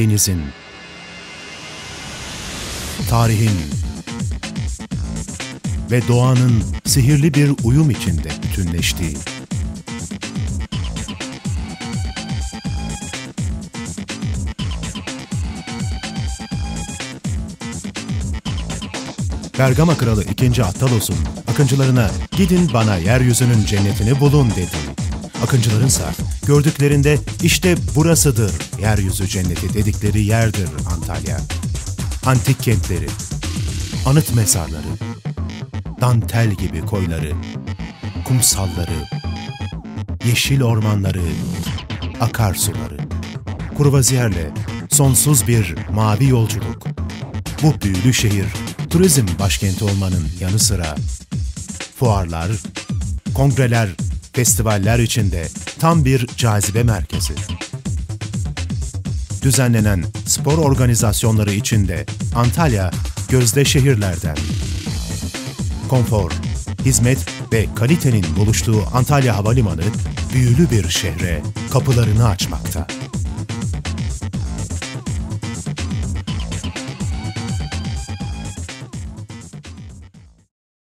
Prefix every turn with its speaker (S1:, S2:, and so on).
S1: denizin, tarihin ve doğanın sihirli bir uyum içinde bütünleştiği, Bergama Kralı 2. Attalos'un akıncılarına gidin bana yeryüzünün cennetini bulun dedi. Akıncılarınsa gördüklerinde işte burasıdır yeryüzü cenneti dedikleri yerdir Antalya. Antik kentleri, anıt mezarları, dantel gibi koyları, kumsalları, yeşil ormanları, akarsuları, kurvaziyerle sonsuz bir mavi yolculuk. Bu büyülü şehir turizm başkenti olmanın yanı sıra fuarlar, kongreler, festivaller içinde tam bir cazibe merkezi. Düzenlenen spor organizasyonları içinde Antalya gözde şehirlerden. Konfor, hizmet ve kalitenin buluştuğu Antalya Havalimanı büyülü bir şehre kapılarını açmakta.